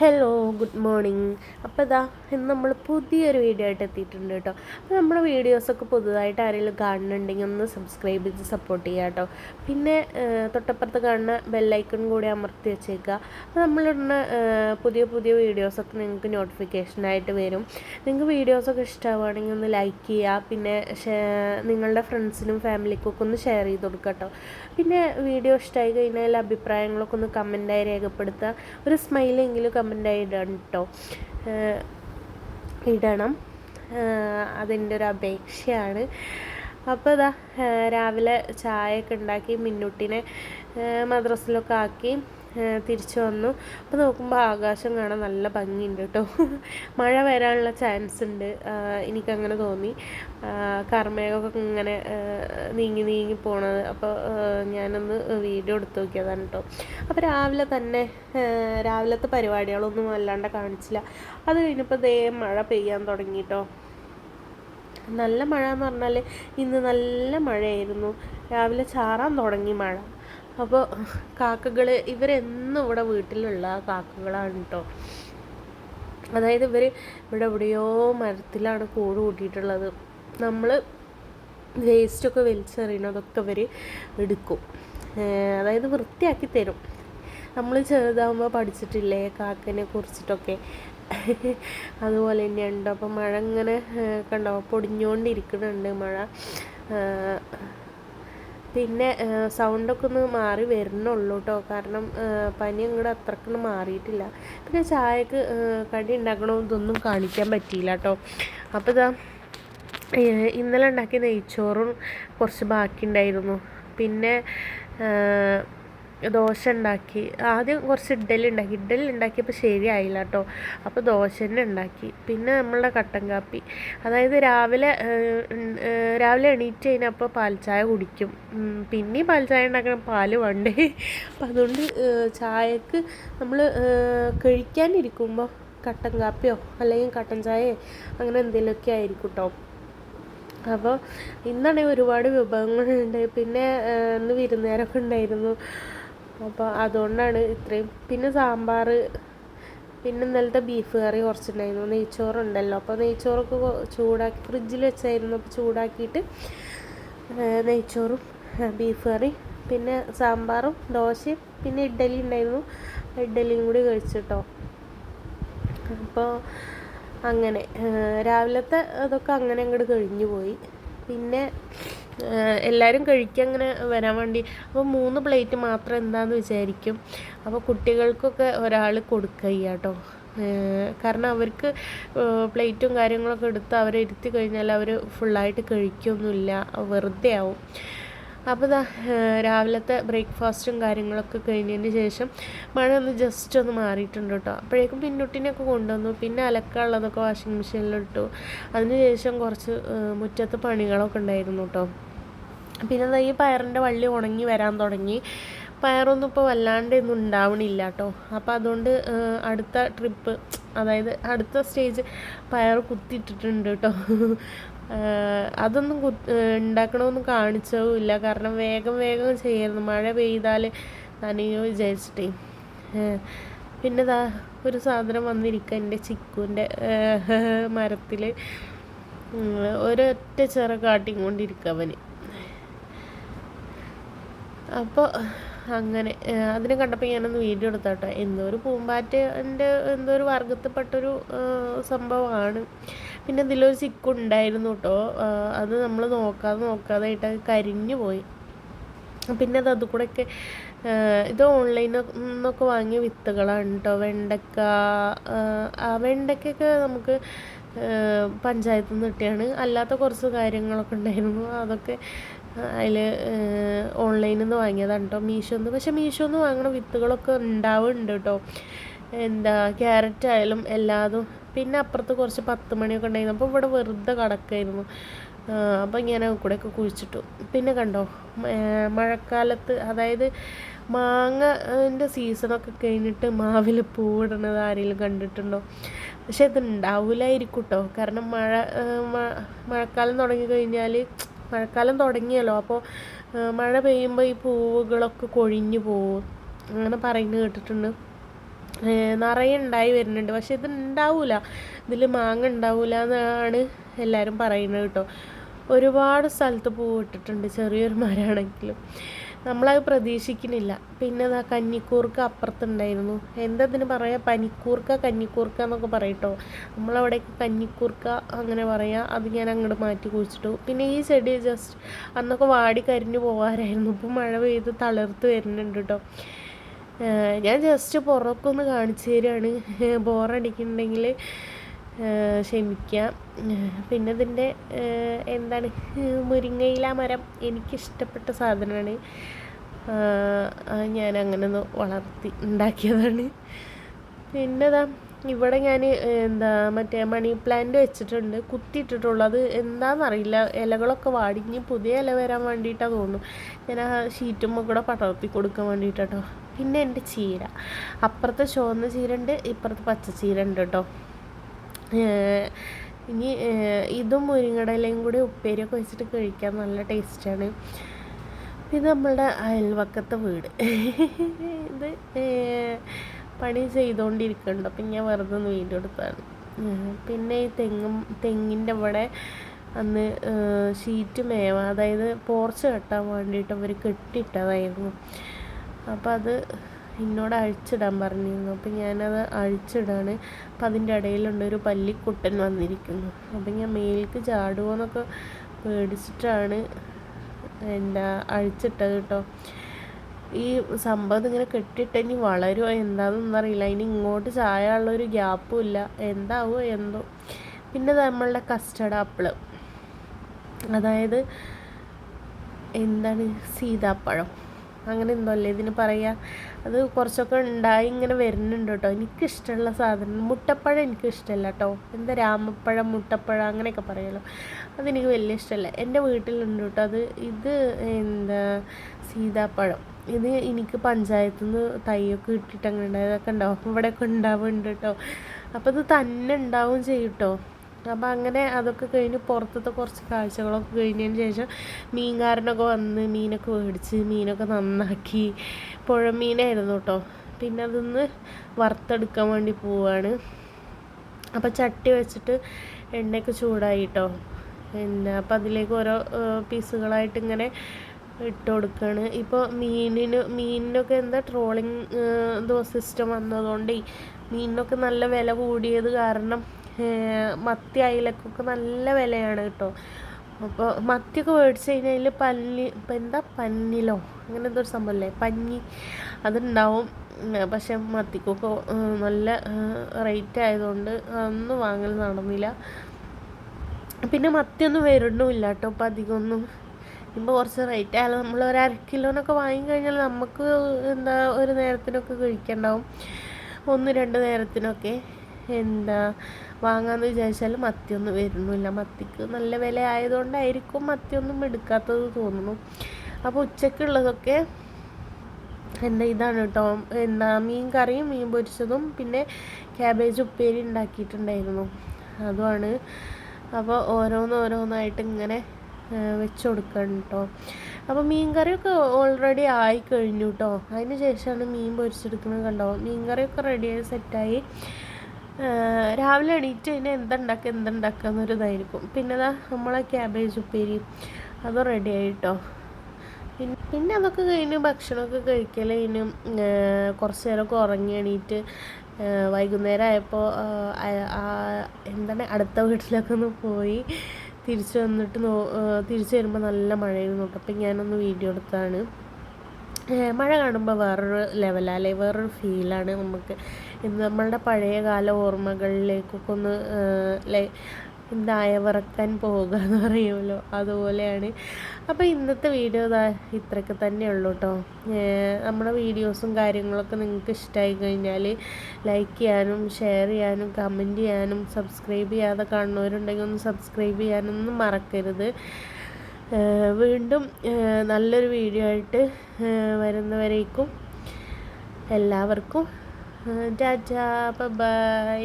Hello good morning അപ്പോൾ ഇതാ ഇന്ന് നമ്മൾ പുതിയൊരു വീഡിയോ ആയിട്ട് എത്തിയിട്ടുണ്ട് കേട്ടോ അപ്പോൾ നമ്മുടെ വീഡിയോസൊക്കെ പുതുതായിട്ട് ആരെങ്കിലും കാണുന്നുണ്ടെങ്കിൽ ഒന്ന് സബ്സ്ക്രൈബ് ചെയ്ത് സപ്പോർട്ട് ചെയ്യുക കേട്ടോ പിന്നെ തൊട്ടപ്പുറത്ത് കാണുന്ന ബെല്ലൈക്കൺ കൂടി അമർത്തി വെച്ചേക്കുക അപ്പോൾ നമ്മളിടുന്ന പുതിയ പുതിയ വീഡിയോസൊക്കെ നിങ്ങൾക്ക് നോട്ടിഫിക്കേഷനായിട്ട് വരും. നിങ്ങൾക്ക് വീഡിയോസൊക്കെ ഇഷ്ടമാവുകയാണെങ്കിൽ ഒന്ന് ലൈക്ക് ചെയ്യുക പിന്നെ നിങ്ങളുടെ ഫ്രണ്ട്സിനും ഫാമിലിക്കൊക്കെ ഒന്ന് ഷെയർ ചെയ്ത് കൊടുക്കുക കേട്ടോ പിന്നെ വീഡിയോ ഇഷ്ടമായി കഴിഞ്ഞാൽ അഭിപ്രായങ്ങളൊക്കെ ഒന്ന് കമന്റായി രേഖപ്പെടുത്തുക. ഒരു സ്മൈലെങ്കിലും കമന്റായി ഇടണം കേട്ടോ ഇടണം. അതിന്റെ ഒരു അപേക്ഷയാണ്. അപ്പോൾ ഇതാ രാവിലെ ചായയൊക്കെ ഉണ്ടാക്കി മിന്നുട്ടിനെ മദ്രസിലൊക്കെ ആക്കി. തിരിച്ചു വന്നു. അപ്പോൾ നോക്കുമ്പോൾ ആകാശം കാണാൻ നല്ല ഭംഗിയുണ്ട് കേട്ടോ. മഴ വരാനുള്ള ചാൻസ് ഉണ്ട് എനിക്കങ്ങനെ തോന്നി. കർമ്മയൊക്കെ ഇങ്ങനെ നീങ്ങി നീങ്ങി പോണത്. അപ്പോൾ ഞാനൊന്ന് വീഡിയോ എടുത്ത് നോക്കിയതാണ് കേട്ടോ. അപ്പോൾ രാവിലെ തന്നെ രാവിലത്തെ പരിപാടികളൊന്നും അല്ലാണ്ട് കാണിച്ചില്ല. അത് കഴിഞ്ഞപ്പോൾ ദേ മഴ പെയ്യാൻ തുടങ്ങി കേട്ടോ. നല്ല മഴ എന്ന് പറഞ്ഞാൽ ഇന്ന് നല്ല മഴയായിരുന്നു. രാവിലെ ചാറാൻ തുടങ്ങി മഴ. അപ്പോൾ കാക്കകൾ ഇവരെന്നും ഇവിടെ വീട്ടിലുള്ള കാക്കകളാണ് കേട്ടോ അതായത് ഇവർ ഇവിടെ എവിടെയോ മരത്തിലാണ് കൂട് കൂട്ടിയിട്ടുള്ളത്. നമ്മൾ വേസ്റ്റൊക്കെ വലിച്ചെറിയണതൊക്കെ ഇവർ എടുക്കും. അതായത് വൃത്തിയാക്കി തരും. നമ്മൾ ചെറുതാകുമ്പോൾ പഠിച്ചിട്ടില്ലേ കാക്കനെ കുറിച്ചിട്ടൊക്കെ. അതുപോലെ തന്നെയുണ്ട്. അപ്പോൾ മഴ ഇങ്ങനെ കണ്ടോ? പൊടിഞ്ഞുകൊണ്ടിരിക്കുന്നുണ്ട് മഴ. പിന്നെ സൗണ്ടൊക്കെ ഒന്ന് മാറി വരുന്നുള്ളൂ കേട്ടോ കാരണം പനി അങ്ങോട്ട് അത്രക്കൊന്നും മാറിയിട്ടില്ല. പിന്നെ ചായക്ക് കടി ഉണ്ടാക്കണോ ഇതൊന്നും കാണിക്കാൻ പറ്റിയില്ല കേട്ടോ അപ്പോൾ ഇതാ ഇന്നലെ ഉണ്ടാക്കിയ നെയ്ച്ചോറും കുറച്ച് ബാക്കിയുണ്ടായിരുന്നു. പിന്നെ ദോശ ഉണ്ടാക്കി ആദ്യം കുറച്ച് ഇഡ്ഡലി ഉണ്ടാക്കി ഇഡ്ഡലി ഉണ്ടാക്കിയപ്പോൾ ശരിയായില്ല കേട്ടോ. അപ്പോൾ ദോശ തന്നെ ഉണ്ടാക്കി. പിന്നെ നമ്മളുടെ കട്ടൻ കാപ്പി. അതായത് രാവിലെ രാവിലെ എണീറ്റ് കഴിഞ്ഞപ്പോൾ പാൽ ചായ കുടിക്കും പിന്നെയും പാൽച്ചായ ചായ ഉണ്ടാക്കണം പാൽ വേണ്ടേ? അപ്പം അതുകൊണ്ട് ചായക്ക് നമ്മൾ കഴിക്കാനിരിക്കുമ്പോൾ കട്ടൻ കാപ്പിയോ അല്ലെങ്കിൽ കട്ടൻ ചായയോ അങ്ങനെ എന്തെങ്കിലുമൊക്കെ ആയിരിക്കും കേട്ടോ. അപ്പോൾ ഇന്നാണെങ്കിൽ ഒരുപാട് വിഭവങ്ങളുണ്ട് പിന്നെ ഇന്ന് വിരുന്നേരൊക്കെ ഉണ്ടായിരുന്നു. അപ്പോൾ അതുകൊണ്ടാണ് ഇത്രയും. പിന്നെ സാമ്പാർ പിന്നെ ഇന്നലത്തെ ബീഫ് കറി കുറച്ചുണ്ടായിരുന്നു. നെയ്ച്ചോറുണ്ടല്ലോ. അപ്പോൾ നെയ്ച്ചോറൊക്കെ ചൂടാക്കി ഫ്രിഡ്ജിൽ വെച്ചായിരുന്നു. അപ്പോൾ ചൂടാക്കിയിട്ട് നെയ്ച്ചോറും ബീഫ് കറി പിന്നെ സാമ്പാറും ദോശയും പിന്നെ ഇഡ്ഡലി ഉണ്ടായിരുന്നു. ഇഡ്ഡലിയും കൂടി കഴിച്ചിട്ടോ. അപ്പോൾ അങ്ങനെ രാവിലത്തെ അതൊക്കെ അങ്ങനെ അങ്ങോട്ട് കഴിഞ്ഞു പോയി പിന്നെ എല്ലാവരും കഴിക്കാൻ അങ്ങനെ വരാൻ വേണ്ടി. അപ്പോൾ മൂന്ന് പ്ലേറ്റ് മാത്രം എന്താണെന്ന് വിചാരിക്കും. അപ്പോൾ കുട്ടികൾക്കൊക്കെ ഒരാൾ കൊടുക്കുക കേട്ടോ കാരണം അവർക്ക് പ്ലേറ്റും കാര്യങ്ങളൊക്കെ എടുത്ത് അവരെ ഇരുത്തി കഴിഞ്ഞാൽ അവർ ഫുള്ളായിട്ട് കഴിക്കൊന്നുമില്ല. വെറുതെ ആവും. അപ്പോൾ ഇതാ രാവിലത്തെ ബ്രേക്ക്ഫാസ്റ്റും കാര്യങ്ങളൊക്കെ കഴിഞ്ഞതിന് ശേഷം മഴ ഒന്ന് ജസ്റ്റ് ഒന്ന് മാറിയിട്ടുണ്ട് കേട്ടോ. അപ്പോഴേക്കും പിന്നുട്ടിനെയൊക്കെ കൊണ്ടുവന്നു. പിന്നെ അലക്കാനുള്ളതൊക്കെ വാഷിംഗ് മെഷീനിലിട്ടു അതിന് ശേഷം കുറച്ച് മുറ്റത്ത് പണികളൊക്കെ ഉണ്ടായിരുന്നു കേട്ടോ. പിന്നെ ഈ പയറിന്റെ വള്ളി ഉണങ്ങി വരാൻ തുടങ്ങി. പയറൊന്നും ഇപ്പോൾ വല്ലാണ്ട് ഒന്നും ഉണ്ടാവണില്ല കേട്ടോ അപ്പോൾ അതുകൊണ്ട് അടുത്ത ട്രിപ്പ് അതായത് അടുത്ത സ്റ്റേജ് പയർ കുത്തിയിട്ടിട്ടുണ്ട് കേട്ടോ അതൊന്നും കു ഉണ്ടാക്കണമെന്നും കാണിച്ചതുമില്ല കാരണം വേഗം വേഗം ചെയ്യായിരുന്നു മഴ പെയ്താൽ നനയോ വിചാരിച്ചിട്ടേ. പിന്നെ ദാ ഒരു സാധനം വന്നിരിക്കുക എന്റെ ചിക്കുവിന്റെ മരത്തിൽ ഒരൊറ്റ ചെറു കാട്ടിക്കൊണ്ടിരിക്കുക അവന്. അപ്പോൾ അങ്ങനെ അതിനെ കണ്ടപ്പോൾ ഞാനൊന്ന് വീഡിയോ എടുത്താട്ടോ. എന്തോ ഒരു പൂമ്പാറ്റന്റെ എന്തോ ഒരു വർഗത്തിൽപ്പെട്ടൊരു സംഭവമാണ്. പിന്നെ ഇതിലൊരു ചിക്കുണ്ടായിരുന്നു കേട്ടോ അത് നമ്മൾ നോക്കാതെ നോക്കാതെ ആയിട്ട് അത് കരിഞ്ഞു പോയി. പിന്നെ അത് അത് കൂടെയൊക്കെ ഇത് ഓൺലൈനിൽ നിന്നൊക്കെ വാങ്ങിയ വിത്തുകളാണ് കേട്ടോ വെണ്ടക്ക ആ വെണ്ടയ്ക്കൊക്കെ നമുക്ക് പഞ്ചായത്തിൽ നിന്ന് കിട്ടിയാണ്. അല്ലാത്ത കുറച്ച് കാര്യങ്ങളൊക്കെ ഉണ്ടായിരുന്നു. അതൊക്കെ അതിൽ ഓൺലൈനിൽ നിന്ന് വാങ്ങിയതാണ് കേട്ടോ മീഷോന്ന്. പക്ഷേ മീഷോന്ന് വാങ്ങണ വിത്തുകളൊക്കെ ഉണ്ടാവുന്നുണ്ട് കേട്ടോ എന്താ ക്യാരറ്റ് ആയാലും എല്ലാതും. പിന്നെ അപ്പുറത്ത് കുറച്ച് പത്ത് മണിയൊക്കെ ഉണ്ടായിരുന്നു. അപ്പോൾ ഇവിടെ വെറുതെ കിടക്കായിരുന്നു. അപ്പോൾ ഇങ്ങനെ കൂടെയൊക്കെ കുഴിച്ചിട്ടു. പിന്നെ കണ്ടോ മഴക്കാലത്ത് അതായത് മാങ്ങന്റെ സീസണൊക്കെ കഴിഞ്ഞിട്ട് മാവിൽ പൂവിടുന്നത് ആരെങ്കിലും കണ്ടിട്ടുണ്ടോ? പക്ഷെ ഇത് ഉണ്ടാവില്ലായിരിക്കും കേട്ടോ കാരണം മഴ മഴക്കാലം തുടങ്ങി കഴിഞ്ഞാൽ മഴക്കാലം തുടങ്ങിയല്ലോ. അപ്പോൾ മഴ പെയ്യുമ്പോൾ ഈ പൂവുകളൊക്കെ കൊഴിഞ്ഞു പോവും. അങ്ങനെ പറയുന്നത് കേട്ടിട്ടുണ്ട്. നിറയെ ഉണ്ടായി വരുന്നുണ്ട്. പക്ഷെ ഇത് ഉണ്ടാവില്ല ഇതിൽ മാങ്ങ ഉണ്ടാവില്ല എന്നാണ് എല്ലാവരും പറയുന്നത് കേട്ടോ. ഒരുപാട് സ്ഥലത്ത് പൂവിട്ടിട്ടുണ്ട് ചെറിയൊരു മരമാണെങ്കിലും. നമ്മളത് പ്രതീക്ഷിക്കുന്നില്ല. പിന്നെ അതാ കന്നിക്കൂർക്ക അപ്പുറത്തുണ്ടായിരുന്നു. എന്താ ഇതിന് പറയാ? പനിക്കൂർക്ക കന്നിക്കൂർക്ക എന്നൊക്കെ പറയട്ടോ. നമ്മളവിടേക്ക് കന്നിക്കൂർക്ക അങ്ങനെ പറയാം. അത് ഞാൻ അങ്ങോട്ട് മാറ്റി കുഴിച്ചിട്ടു. പിന്നെ ഈ ചെടി ജസ്റ്റ് അന്നൊക്കെ വാടി കരിഞ്ഞു പോകാറായിരുന്നു ഇപ്പം മഴ പെയ്ത് തളർത്ത് വരുന്നുണ്ട് കേട്ടോ ഞാൻ ജസ്റ്റ് പുറക്കൊന്ന് കാണിച്ചു തരികയാണ് ബോറടിക്കുന്നുണ്ടെങ്കിൽ ക്ഷമിക്കുക പിന്നെ ഇതിന്റെ എന്താണ് മുരിങ്ങയില മരം എനിക്കിഷ്ടപ്പെട്ട സാധനമാണ്. ഞാൻ അങ്ങനെ ഒന്ന് വളർത്തി ഉണ്ടാക്കിയതാണ്. പിന്നെ ഇതാ ഇവിടെ ഞാൻ എന്താ മറ്റേ മണി പ്ലാന്റ് വെച്ചിട്ടുണ്ട്. കുത്തിയിട്ടിട്ടുള്ളൂ. അത് എന്താണെന്നറിയില്ല ഇലകളൊക്കെ വാടിഞ്ഞ് പുതിയ ഇല വരാൻ വേണ്ടിയിട്ടാണ് തോന്നുന്നു. ഞാൻ ആ ഷീറ്റുമ്പോൾ കൂടെ പടർത്തി കൊടുക്കാൻ വേണ്ടിയിട്ടോ പിന്നെ എന്റെ ചീര. അപ്പുറത്തെ ചുവന്ന ചീര ഉണ്ട് ഇപ്പുറത്ത് പച്ച ചീര ഉണ്ട് കേട്ടോ. ഇനി ഇതും മുരിങ്ങടലയും കൂടി ഉപ്പേരിയൊക്കെ വെച്ചിട്ട് കഴിക്കാൻ നല്ല ടേസ്റ്റാണ്. ഇത് നമ്മളുടെ അയൽവക്കത്തെ വീട്. ഇത് പണി ചെയ്തുകൊണ്ടിരിക്കുന്നുണ്ട് അപ്പം ഞാൻ വെറുതെ ഒന്ന് വീഡിയോ പിന്നെ ഈ തെങ്ങും തെങ്ങിന്റെ അവിടെ അന്ന് ഷീറ്റ് മേവ. അതായത് പോർച്ച് കെട്ടാൻ വേണ്ടിയിട്ട് അവർ കെട്ടിയിട്ടതായിരുന്നു. അപ്പോൾ അത് എന്നോട് അഴിച്ചിടാൻ പറഞ്ഞിരുന്നു. അപ്പം ഞാനത് അഴിച്ചിടാണ്. അപ്പം അതിന്റെ ഇടയിലുള്ള ഒരു പല്ലിക്കുട്ടൻ വന്നിരിക്കുന്നു. അപ്പം ഞാൻ മേലേക്ക് ചാടുമോ എന്നൊക്കെ പേടിച്ചിട്ടാണ് എന്താ അഴിച്ചിട്ടത് കേട്ടോ. ഈ സംഭവം ഇങ്ങനെ കെട്ടിയിട്ട് ഇനി വളരുമോ എന്താണെന്നൊന്നും അറിയില്ല. അതിന് ഇങ്ങോട്ട് ചായാനുള്ളൊരു ഗ്യാപ്പും ഇല്ല. എന്താവോ എന്തോ. പിന്നെ നമ്മളുടെ കസ്റ്റഡ് ആപ്പിൾ അതായത് എന്താണ്? സീതാപ്പഴം. അങ്ങനെ എന്തോ അല്ലേ ഇതിന് പറയുക അത് കുറച്ചൊക്കെ ഉണ്ടായി ഇങ്ങനെ വരുന്നുണ്ട് കേട്ടോ. എനിക്കിഷ്ടമുള്ള സാധനം. മുട്ടപ്പഴം എനിക്കിഷ്ടമല്ല കേട്ടോ. എന്താ രാമപ്പഴം മുട്ടപ്പഴം അങ്ങനെയൊക്കെ പറയുമല്ലോ അതെനിക്ക് വലിയ ഇഷ്ടമല്ല. എന്റെ വീട്ടിലുണ്ട് കേട്ടോ. അത് ഇത് എന്താ സീതാപ്പഴം. ഇത് എനിക്ക് പഞ്ചായത്തിൽ നിന്ന് തൈയൊക്കെ ഇട്ടിട്ട് അങ്ങനെ ഉണ്ടായതൊക്കെ ഉണ്ടാവും. ഇവിടെയൊക്കെ ഉണ്ടാവുന്നുണ്ട് കേട്ടോ. അപ്പോൾ ഇത് തന്നെ ഉണ്ടാവും ചെയ്യും കേട്ടോ. അപ്പം അങ്ങനെ അതൊക്കെ കഴിഞ്ഞ് പുറത്തത്തെ കുറച്ച് കാഴ്ചകളൊക്കെ കഴിഞ്ഞതിന് ശേഷം മീൻകാരനൊക്കെ വന്ന് മീനൊക്കെ മേടിച്ച് മീനൊക്കെ നന്നാക്കി. പുഴമീനായിരുന്നു കേട്ടോ പിന്നെ അതൊന്ന് വറുത്തെടുക്കാൻ വേണ്ടി പോവാണ്. അപ്പോൾ ചട്ടി വെച്ചിട്ട് എണ്ണയൊക്കെ ചൂടായി കേട്ടോ പിന്നെ അപ്പം അതിലേക്ക് ഓരോ പീസുകളായിട്ട് ഇങ്ങനെ ഇട്ട് കൊടുക്കുകയാണ് ഇപ്പോൾ മീനിന് മീനിനൊക്കെ എന്താ ട്രോളിങ് സിസ്റ്റം വന്നതുകൊണ്ട് മീനിനൊക്കെ നല്ല വില കൂടിയത് കാരണം മത്തി അയിലക്കൊക്കെ നല്ല വിലയാണ് കേട്ടോ. അപ്പോൾ മത്തിയൊക്കെ മേടിച്ച് കഴിഞ്ഞാൽ പല്ലി ഇപ്പം എന്താ പന്നിലോ? അങ്ങനെ എന്തോ ഒരു സംഭവമല്ലേ പഞ്ഞി അതുണ്ടാവും. പക്ഷെ മത്തിക്കൊക്കെ നല്ല റേറ്റ് ആയതുകൊണ്ട് അതൊന്നും വാങ്ങൽ നടന്നില്ല. പിന്നെ മത്തിയൊന്നും വരുന്നുമില്ല കേട്ടോ അപ്പം അധികമൊന്നും. ഇപ്പോൾ കുറച്ച് റേറ്റ് ആയാലും നമ്മൾ ഒരു അര കിലോനൊക്കെ വാങ്ങിക്കഴിഞ്ഞാൽ നമുക്ക് എന്താ ഒരു നേരത്തിനൊക്കെ കഴിക്കണ്ടാവും. ഒന്ന് രണ്ട് നേരത്തിനൊക്കെ. എന്താ വാങ്ങാമെന്ന് വിചാരിച്ചാൽ മത്തിയൊന്നും വരുന്നില്ല. മത്തിക്ക് നല്ല വില ആയതുകൊണ്ടായിരിക്കും മത്തിയൊന്നും എടുക്കാത്തത് തോന്നുന്നു. അപ്പോൾ ഉച്ചക്കുള്ളതൊക്കെ എന്താ ഇതാണ് കേട്ടോ എന്താ മീൻ കറിയും മീൻ പൊരിച്ചതും പിന്നെ ക്യാബേജ് ഉപ്പേരി ഉണ്ടാക്കിയിട്ടുണ്ടായിരുന്നു. അതുമാണ് അപ്പോൾ ഓരോന്നോരോന്നായിട്ട് ഇങ്ങനെ വെച്ച് കൊടുക്കണം കേട്ടോ അപ്പോൾ മീൻ കറിയൊക്കെ ഓൾറെഡി ആയി കഴിഞ്ഞു കേട്ടോ അതിന് ശേഷമാണ് മീൻ പൊരിച്ചെടുക്കുന്നത് കണ്ടോ? മീൻ കറിയൊക്കെ റെഡിയായി സെറ്റായി രാവിലെ എണീറ്റ് കഴിഞ്ഞാൽ എന്തുണ്ടാക്കുക എന്തുണ്ടാക്കുക എന്നൊരു ഇതായിരിക്കും പിന്നെ അതാ നമ്മളെ ക്യാബേജ് ഉപ്പേരി. അതും റെഡി ആയിട്ടോ. പിന്നെ അതൊക്കെ കഴിഞ്ഞ് ഭക്ഷണമൊക്കെ കഴിക്കൽ കഴിഞ്ഞ് കുറച്ച് നേരമൊക്കെ ഉറങ്ങി എണീറ്റ് വൈകുന്നേരം ആയപ്പോൾ എന്താണ് അടുത്ത വീട്ടിലൊക്കെ ഒന്ന് പോയി തിരിച്ചു വന്നിട്ട് നോ തിരിച്ചു വരുമ്പോൾ നല്ല മഴയായിരുന്നു. അപ്പം ഞാനൊന്ന് വീഡിയോ എടുത്താണ്. മഴ കാണുമ്പോൾ വേറൊരു ലെവലാണ് അല്ലെങ്കിൽ വേറൊരു ഫീലാണ് നമുക്ക്. നമ്മളുടെ പഴയകാല ഓർമ്മകളിലേക്കൊക്കെ ഒന്ന് ലൈ എന്തായവറക്കാൻ പോകുക എന്ന് പറയുമല്ലോ. അതുപോലെയാണ്. അപ്പോൾ ഇന്നത്തെ വീഡിയോ ഇതാ ഇത്രയൊക്കെ തന്നെ ഉള്ളൂ കേട്ടോ നമ്മുടെ വീഡിയോസും കാര്യങ്ങളൊക്കെ നിങ്ങൾക്ക് ഇഷ്ടമായി കഴിഞ്ഞാൽ ലൈക്ക് ചെയ്യാനും ഷെയർ ചെയ്യാനും കമന്റ് ചെയ്യാനും സബ്സ്ക്രൈബ് ചെയ്യാതെ കാണുന്നവരുണ്ടെങ്കിൽ ഒന്ന് സബ്സ്ക്രൈബ് ചെയ്യാനൊന്നും മറക്കരുത്. വീണ്ടും നല്ലൊരു വീഡിയോ ആയിട്ട് വരുന്നവരേക്കും എല്ലാവർക്കും ടാറ്റാ ബൈ